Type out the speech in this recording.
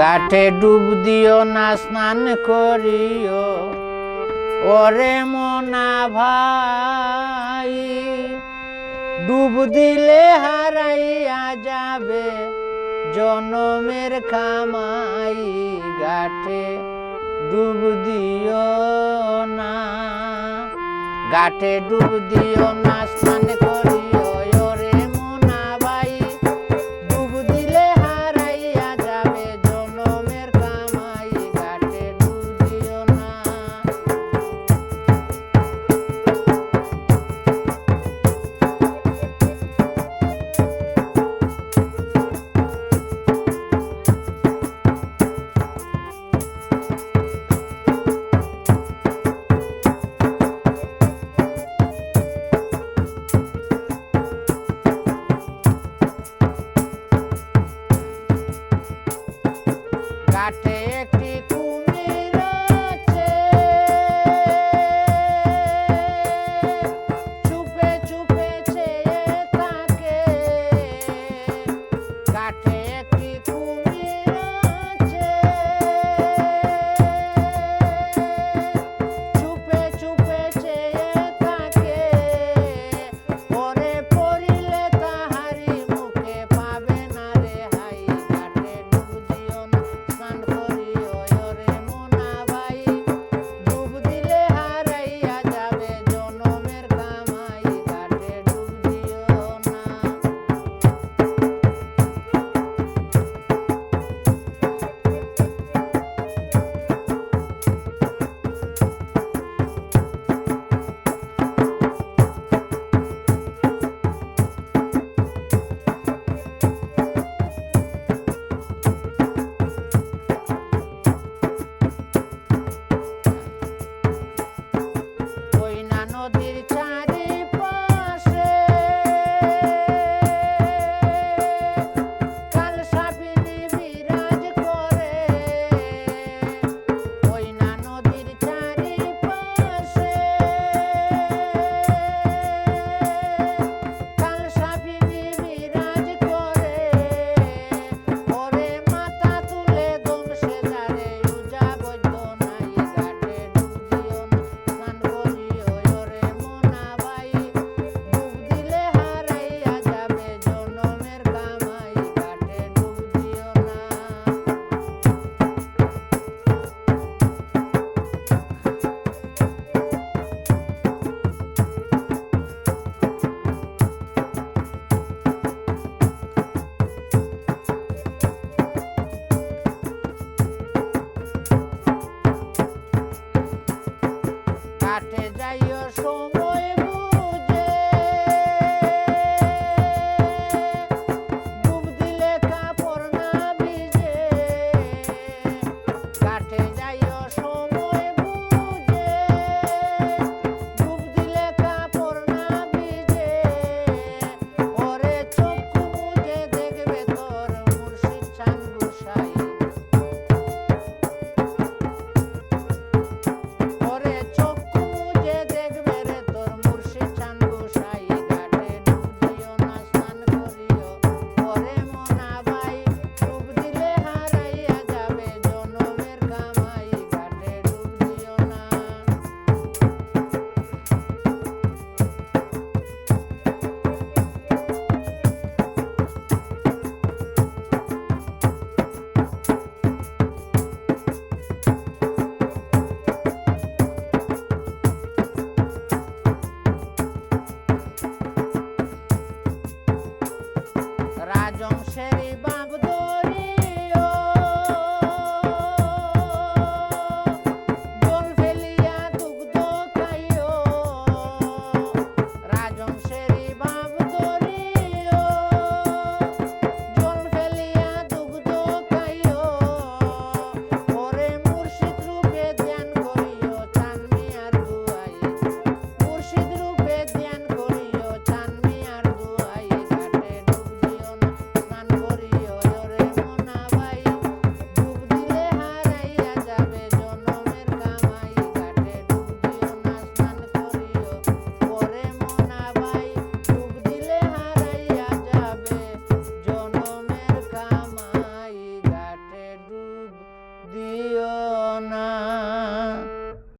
গাঠে ডুব দিও না, স্নান করিও। ওরে মনা ভাই, ডুব দিলে হারাইয়া যাবে জনমের খামাই গাঠে ডুব দিও না, গাঠে ডুব দিও না, স্নান করিও। காட்டே cherry bomb.